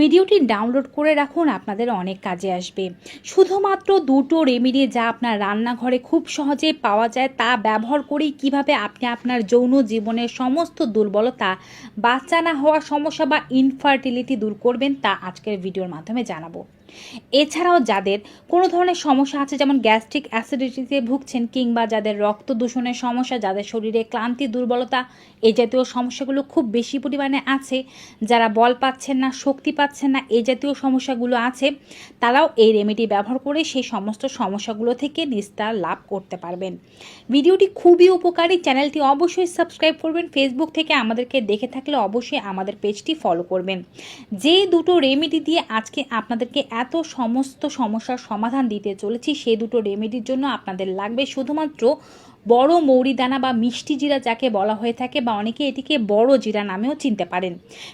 ভিডিওটি ডাউনলোড করে রাখুন, আপনাদের অনেক কাজে আসবে। শুধুমাত্র দুটো রেমিডি যা আপনার রান্নাঘরে খুব সহজে পাওয়া যায়, তা ব্যবহার করেই কীভাবে আপনি আপনার যৌন জীবনের সমস্ত দুর্বলতা বাচ্চা না হওয়া সমস্যা বা ইনফার্টিলিটি দূর করবেন, তা আজকের ভিডিওর মাধ্যমে জানাব। এছাড়াও যাদের কোনো ধরনের সমস্যা আছে, যেমন গ্যাস্ট্রিক অ্যাসিডিটিতে ভুগছেন কিংবা যাদের রক্ত দূষণের সমস্যা, যাদের শরীরে ক্লান্তি, দুর্বলতা এই জাতীয় সমস্যাগুলো খুব বেশি পরিমাণে আছে, যারা বল পাচ্ছেন না, শক্তি পাচ্ছেন না এই জাতীয় সমস্যাগুলো আছে, তারাও এই রেমেডি ব্যবহার করে সেই সমস্ত সমস্যাগুলো থেকে নিস্তার লাভ করতে পারবেন। ভিডিওটি খুবই উপকারী। চ্যানেলটি অবশ্যই সাবস্ক্রাইব করবেন। ফেসবুক থেকে আমাদেরকে দেখে থাকলে অবশ্যই আমাদের পেজটি ফলো করবেন। যে দুটো রেমেডি দিয়ে আজকে আপনাদেরকে এত সমস্ত সমস্যার সমাধান দিতে চলেছি সে দুটো রেমেডির জন্য আপনাদের লাগবে। শুধুমাত্র বড় মৌরি দানা বা মিষ্টি জিরা যাকে বলা হয়ে থাকে বা অনেকে এটিকে বড় জিরা নামেও চিনতে পারেন।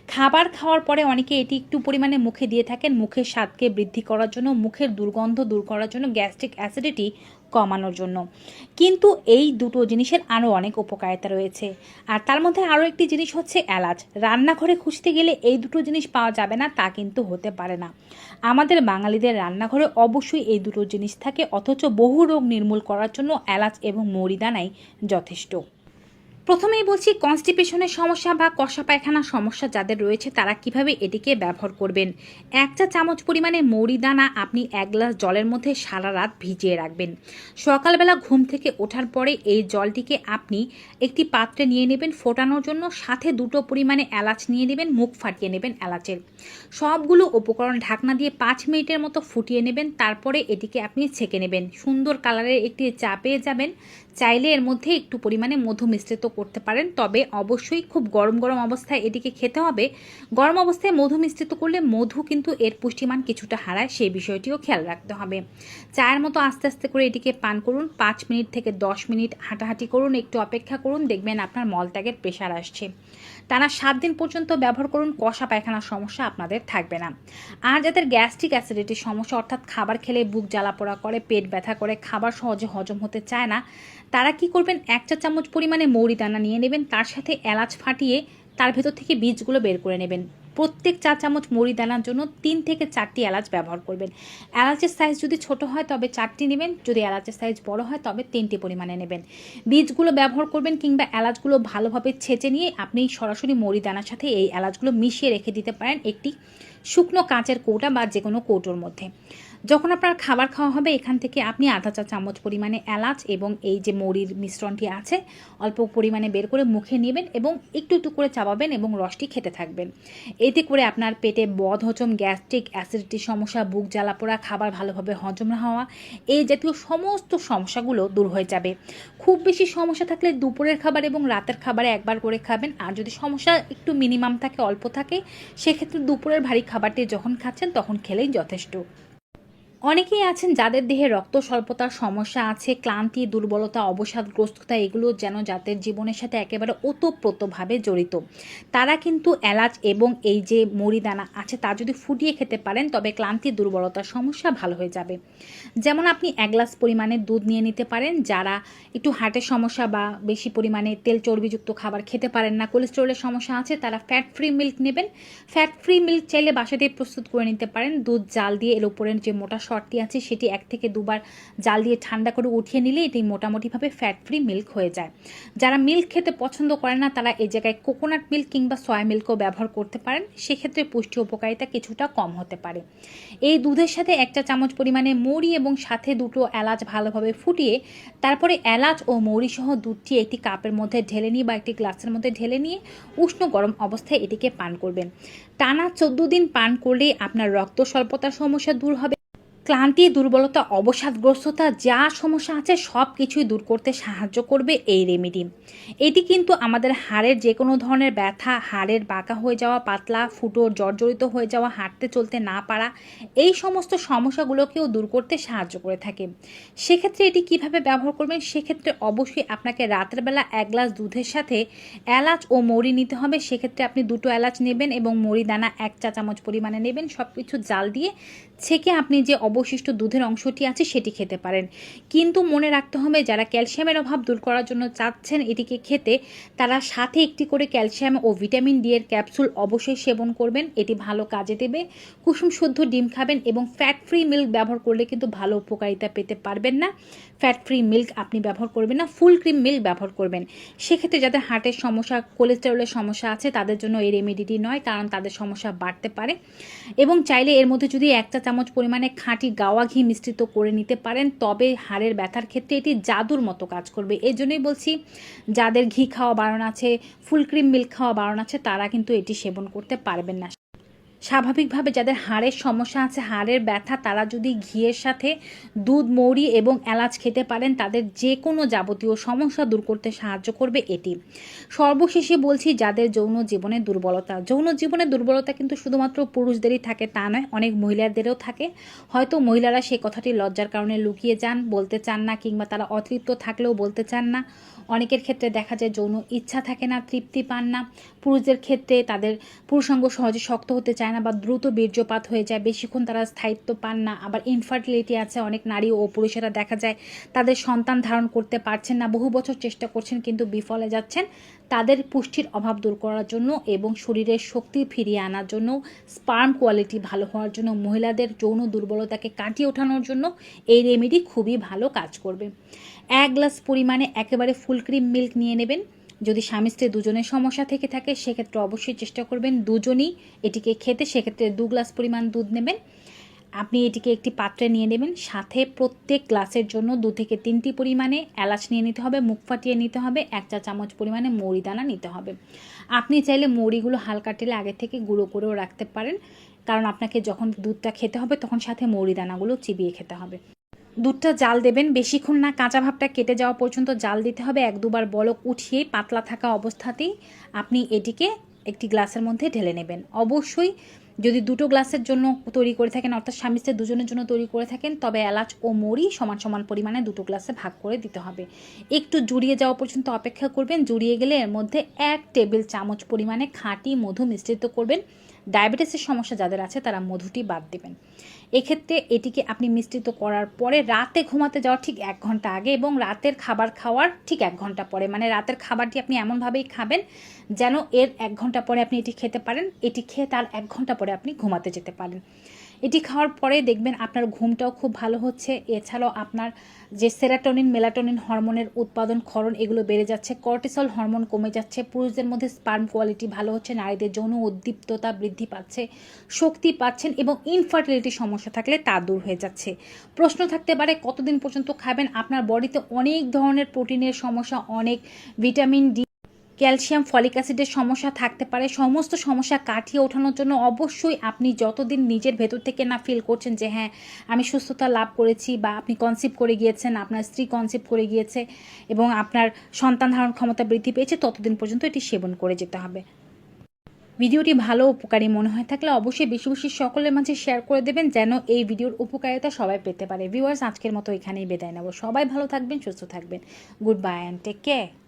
খাবার খাওয়ার পরে অনেকে এটি একটু পরিমাণে মুখে দিয়ে থাকেন। মুখের স্বাদকে বৃদ্ধি করার জন্য, মুখের দুর্গন্ধ দূর করার জন্য, গ্যাস্ট্রিক অ্যাসিডিটি কমানোর জন্য। কিন্তু এই দুটো জিনিসের আরও অনেক উপকারিতা রয়েছে। আর তার মধ্যে আরও একটি জিনিস হচ্ছে এলাচ। রান্নাঘরে খুঁজতে গেলে এই দুটো জিনিস পাওয়া যাবে না, তা কিন্তু হতে পারে না। আমাদের বাঙালিদের রান্নাঘরে অবশ্যই এই দুটো জিনিস থাকে, অথচ বহু রোগ নির্মূল করার জন্য এলাচ এবং মরিদানাই যথেষ্ট। প্রথমেই বলছি কনস্টিপেশনের সমস্যা বা কষা পায়খানার সমস্যা যাদের রয়েছে, তারা কীভাবে এটিকে ব্যবহার করবেন? এক চা চামচ পরিমাণে মৌরি দানা আপনি এক গ্লাস জলের মধ্যে সারা রাত ভিজিয়ে রাখবেন। সকালবেলা ঘুম থেকে ওঠার পরে এই জলটিকে আপনি একটি পাত্রে নিয়ে নেবেন, ফোটানোর জন্য সাথে দুটো পরিমাণে এলাচ নিয়ে নেবেন, মুখ ফাটিয়ে নেবেন এলাচের। সবগুলো উপকরণ ঢাকনা দিয়ে পাঁচ মিনিটের মতো ফুটিয়ে নেবেন, তারপরে এটিকে আপনি ছেঁকে নেবেন। সুন্দর কালারের একটি চা পেয়ে যাবেন। চাইলে এর মধ্যে একটু পরিমাণে মধু মিশ্রিত করতে পারেন, তবে অবশ্যই খুব গরম গরম অবস্থায় এটিকে খেতে হবে। গরম অবস্থায় মধু মিশ্রিত করলে মধু কিন্তু এর পুষ্টিমান কিছুটা হারায়, সেই বিষয়টিও খেয়াল রাখতে হবে। চায়ের মতো আস্তে আস্তে করে এটিকে পান করুন, পাঁচ মিনিট থেকে দশ মিনিট হাঁটাহাঁটি করুন, একটু অপেক্ষা করুন, দেখবেন আপনার মলত্যাগের প্রেশার আসছে। টানা সাত দিন পর্যন্ত ব্যবহার করুন, কষা পায়খানার সমস্যা আপনাদের থাকবে না। আর যাদের গ্যাস্ট্রিক অ্যাসিডিটির সমস্যা, অর্থাৎ খাবার খেলে বুক জ্বালা পোড়া করে, পেট ব্যথা করে, খাবার সহজে হজম হতে চায় না, তারা কি করবেন? এক চা চামচ পরিমাণে মৌরি দানা নিয়ে নেবেন, তার সাথে এলাচ ফাটিয়ে তার ভেতর থেকে বীজগুলো বের করে নেবেন। প্রত্যেক চা চামচ মুড়ি দানার জন্য তিন থেকে চারটি এলাচ ব্যবহার করবেন। এলাচের সাইজ যদি ছোট হয়, তবে চারটি নেবেন। যদি এলাচের সাইজ বড় হয়, তবে তিনটি পরিমাণে নেবেন। বীজগুলো ব্যবহার করবেন কিংবা এলাচগুলো ভালোভাবে ছেঁচে নিয়ে আপনি সরাসরি মুড়ি দানার সাথে এই এলাচগুলো মিশিয়ে রেখে দিতে পারেন একটি শুকনো কাঁচের কৌটা বা যে কোনো কৌটোর মধ্যে। যখন আপনার খাবার খাওয়া হবে, এখান থেকে আপনি আধা চা চামচ পরিমাণে এলাচ এবং এই যে মরির মিশ্রণটি আছে, অল্প পরিমাণে বের করে মুখে নেবেন এবং একটু একটু করে চাবাবেন এবং রসটি খেতে থাকবেন। এতে করে আপনার পেটে বদ হজম গ্যাস্ট্রিক অ্যাসিডিটির সমস্যা, বুক জ্বালা পোড়া, খাবার ভালোভাবে হজম না হওয়া, এই জাতীয় সমস্ত সমস্যাগুলো দূর হয়ে যাবে। খুব বেশি সমস্যা থাকলে দুপুরের খাবার এবং রাতের খাবারে একবার করে খাবেন। আর যদি সমস্যা একটু মিনিমাম থাকে, অল্প থাকে, সেক্ষেত্রে দুপুরের ভারী খাবারটি যখন খাচ্ছেন তখন খেলেই যথেষ্ট। অনেকেই আছেন যাদের দেহে রক্ত স্বল্পতার সমস্যা আছে, ক্লান্তি, দুর্বলতা, অবসাদগ্রস্ততা, এগুলো যেন যাদের জীবনের সাথে একেবারে ওতপ্রোতভাবে জড়িত। তারা কিন্তু এলাচ এবং এই যে মরিদানা আছে, তা যদি ফুটিয়ে খেতে পারেন, তবে ক্লান্তি, দুর্বলতার সমস্যা ভালো হয়ে যাবে। যেমন আপনি এক গ্লাস পরিমাণে দুধ নিয়ে নিতে পারেন, যারা একটু হার্টের সমস্যা বা বেশি পরিমাণে তেল চর্বিযুক্ত খাবার খেতে পারেন না, কোলেস্টেরলের সমস্যা আছে, তারা ফ্যাট ফ্রি মিল্ক নেবেন। ফ্যাট ফ্রি মিল্ক চাইলে বাসাতেই প্রস্তুত করে নিতে পারেন। দুধ জাল দিয়ে এর উপরের যে মোটা শর্টটি আছে, সেটি এক থেকে দুবার জাল দিয়ে ঠান্ডা করে উঠিয়ে নিলে এটি মোটামুটিভাবে ফ্যাট ফ্রি মিল্ক হয়ে যায়। যারা মিল্ক খেতে পছন্দ করে না, তারা এই জায়গায় কোকোনাট মিল্ক কিংবা সয়া মিল্কও ব্যবহার করতে পারেন। সেক্ষেত্রে পুষ্টি উপকারিতা কিছুটা কম হতে পারে। এই দুধের সাথে একটা চামচ পরিমাণে মৌরি এবং সাথে দুটো এলাচ ভালোভাবে ফুটিয়ে, তারপরে এলাচ ও মৌরি সহ দুধটি একটি কাপের মধ্যে ঢেলে নিয়ে বা একটি গ্লাসের মধ্যে ঢেলে নিয়ে উষ্ণ গরম অবস্থায় এটিকে পান করবেন। টানা চোদ্দ দিন পান করলে আপনার রক্ত স্বল্পতার সমস্যা দূর হবে ক্লান্তি, দুর্বলতা, অবসাদগ্রস্ততা, যা সমস্যা আছে সব কিছুই দূর করতে সাহায্য করবে এই রেমেডি এটি কিন্তু আমাদের হাড়ের যে কোনো ধরনের ব্যথা, হাড়ের বাঁকা হয়ে যাওয়া, পাতলা, ফুটো, জর্জরিত হয়ে যাওয়া, হাঁটতে চলতে না পারা, এই সমস্ত সমস্যাগুলোকেও দূর করতে সাহায্য করে থাকে। সেক্ষেত্রে এটি কীভাবে ব্যবহার করবেন? সেক্ষেত্রে অবশ্যই আপনাকে রাতের বেলা এক গ্লাস দুধের সাথে এলাচ ও মৌরি নিতে হবে। সেক্ষেত্রে আপনি দুটো এলাচ নেবেন এবং মৌরি দানা এক চা চামচ পরিমাণে নেবেন। সব কিছু জাল দিয়ে ছেঁকে আপনি যে অবশিষ্ট দুধের অংশটি আছে, সেটি খেতে পারেন। কিন্তু মনে রাখতে হবে, যারা ক্যালসিয়ামের অভাব দূর করার জন্য চাচ্ছেন এটিকে খেতে, তারা সাথে একটি করে ক্যালসিয়াম ও ভিটামিন ডি এর ক্যাপসুল অবশ্যই সেবন করবেন। এটি ভালো কাজে দেবে। কুসুম শুদ্ধ ডিম খাবেন এবং ফ্যাট ফ্রি মিল্ক ব্যবহার করলে কিন্তু ভালো উপকারিতা পেতে পারবেন না। ফ্যাট ফ্রি মিল্ক আপনি ব্যবহার করবেন না ফুল ক্রিম মিল্ক ব্যবহার করবেন। সেক্ষেত্রে যাদের হার্টের সমস্যা কোলেস্টেরলের সমস্যা আছে, তাদের জন্য এই রেমেডিটি নয়, কারণ তাদের সমস্যা বাড়তে পারে। এবং চাইলে এর মধ্যে যদি এক চা চামচ পরিমাণে খাঁটি গাওয়া ঘি মিশ্রিত করে নিতে পারেন, তবে হাড়ের ব্যথার ক্ষেত্রে এটি জাদুর মতো কাজ করবে। এই জন্যই বলছি, যাদের ঘি খাওয়া বারণ আছে, ফুল ক্রিম মিল্ক খাওয়া বারণ আছে, তারা কিন্তু এটি সেবন করতে পারবেন না। স্বাভাবিকভাবে যাদের হাড়ের সমস্যা আছে, হাড়ের ব্যথা, তারা যদি ঘিয়ের সাথে দুধ, মৌরি এবং এলাচ খেতে পারেন, তাদের যে কোনো যাবতীয় সমস্যা দূর করতে সাহায্য করবে এটি। সর্বশেষে বলছি, যাদের যৌন জীবনে দুর্বলতা, যৌন জীবনে দুর্বলতা কিন্তু শুধুমাত্র পুরুষদেরই থাকে, তা নয়, অনেক মহিলাদেরও থাকে। হয়তো মহিলারা সেই কথাটি লজ্জার কারণে লুকিয়ে যান, বলতে চান না, কিংবা তারা অতৃপ্ত থাকলেও বলতে চান না। অনেকের ক্ষেত্রে দেখা যায়, যৌন ইচ্ছা থাকে না, তৃপ্তি পান না। পুরুষদের ক্ষেত্রে তাদের পুরুষাঙ্গ সহজে শক্ত হতে চায় না বা দ্রুত বীর্যপাত হয়ে যায়, বেশিক্ষণ তারা স্থায়িত্ব পান না। আবার ইনফার্টিলিটি আছে, অনেক নারী ও পুরুষেরা দেখা যায় তাদের সন্তান ধারণ করতে পারছেন না, বহু বছর চেষ্টা করছেন কিন্তু বিফলে যাচ্ছেন। তাদের পুষ্টির অভাব দূর করার জন্য এবং শরীরের শক্তি ফিরিয়ে আনার জন্য স্পার্ম কোয়ালিটি ভালো হওয়ার জন্য, মহিলাদের যৌন দুর্বলতাকে কাটিয়ে ওঠানোর জন্য এই রেমেডি খুবই ভালো কাজ করবে। এক গ্লাস পরিমাণে একেবারে ফুল ক্রিম মিল্ক নিয়ে নেবেন। যদি স্বামী স্ত্রী দুজনের সমস্যা থেকে থাকে, সেক্ষেত্রে অবশ্যই চেষ্টা করবেন দুজনই এটিকে খেতে। সেক্ষেত্রে দু গ্লাস পরিমাণ দুধ নেবেন। আপনি এটিকে একটি পাত্রে নিয়ে নেবেন। সাথে প্রত্যেক গ্লাসের জন্য দু থেকে তিনটি পরিমাণে এলাচ নিয়ে নিতে হবে মুখ ফাটিয়ে নিতে হবে, এক চা চামচ পরিমাণে মৌরি দানা নিতে হবে। আপনি চাইলে মৌরিগুলো হালকা তেলে আগে থেকে গুঁড়ো করেও রাখতে পারেন, কারণ আপনাকে যখন দুধটা খেতে হবে, তখন সাথে মৌরি দানাগুলো চিবিয়ে খেতে হবে। দুধটা জাল দেবেন। বেশিক্ষণ না কাঁচা ভাবটা কেটে যাওয়া পর্যন্ত জাল দিতে হবে। এক দুবার বলক উঠিয়ে পাতলা থাকা অবস্থাতেই আপনি এটিকে একটি গ্লাসের মধ্যে ঢেলে নেবেন। অবশ্যই যদি দুটো গ্লাসের জন্য তৈরি করে থাকেন, অর্থাৎ স্বামী স্ত্রী দুজনের জন্য তৈরি করে থাকেন, তবে এলাচ ও মরি সমান সমান পরিমাণে দুটো গ্লাসে ভাগ করে দিতে হবে। একটু জুড়িয়ে যাওয়া পর্যন্ত অপেক্ষা করবেন। জুড়িয়ে গেলে এর মধ্যে এক টেবিল চামচ পরিমাণে খাঁটি মধু মিশ্রিত করবেন। ডায়াবেটিসের সমস্যা যাদের আছে, তারা মধুটি বাদ দেবেন। এক্ষেত্রে এটিকে আপনি মিশ্রিত করার পরে রাতে ঘুমাতে যাওয়ার ঠিক এক ঘণ্টা আগে এবং রাতের খাবার খাওয়ার ঠিক এক ঘণ্টা পরে। মানে রাতের খাবারটি আপনি এমনভাবেই খাবেন যেন এর এক ঘণ্টা পরে আপনি এটি খেতে পারেন। এটি খেয়ে তার এক ঘণ্টা পরে আপনি ঘুমাতে যেতে পারেন। এটি খাওয়ার পরে দেখবেন আপনার ঘুমটাও খুব ভালো হচ্ছে। এছাড়াও আপনার যে সেরাটোনিন, মেলাটোনিন হরমোনের উৎপাদন, ক্ষরণ এগুলো বেড়ে যাচ্ছে। কর্টিসল হরমোন কমে যাচ্ছে। পুরুষদের মধ্যে স্পার্ম কোয়ালিটি ভালো হচ্ছে। নারীদের যৌন উদ্দীপ্ততা বৃদ্ধি পাচ্ছে, শক্তি পাচ্ছেন এবং ইনফার্টিলিটি সমস্যা থাকলে তা দূর হয়ে যাচ্ছে। প্রশ্ন থাকতে পারে, কতদিন পর্যন্ত খাবেন? আপনার বডিতে অনেক ধরনের প্রোটিনের সমস্যা, অনেক ভিটামিন ডি ক্যালসিয়াম ফলিক অ্যাসিডের সমস্যা থাকতে পারে। সমস্ত সমস্যা কাটিয়ে ওঠানোর জন্য অবশ্যই আপনি যতদিন নিজের ভেতর থেকে না ফিল করছেন যে হ্যাঁ আমি সুস্থতা লাভ করেছি বা আপনি কনসিভ করে গিয়েছেন, আপনার স্ত্রী কনসিভ করে গিয়েছে এবং আপনার সন্তান ধারণ ক্ষমতা বৃদ্ধি পেয়েছে, ততদিন পর্যন্ত এটি সেবন করে যেতে হবে। ভিডিওটি ভালো উপকারী মনে হয় থাকলে অবশ্যই বেশি বেশি সকলের মাঝে শেয়ার করে দেবেন যেন এই ভিডিওর উপকারিতা সবাই পেতে পারে। ভিউয়ার্স আজকের মতো এখানেই বিদায় নেব। সবাই ভালো থাকবেন, সুস্থ থাকবেন। Good bye and take care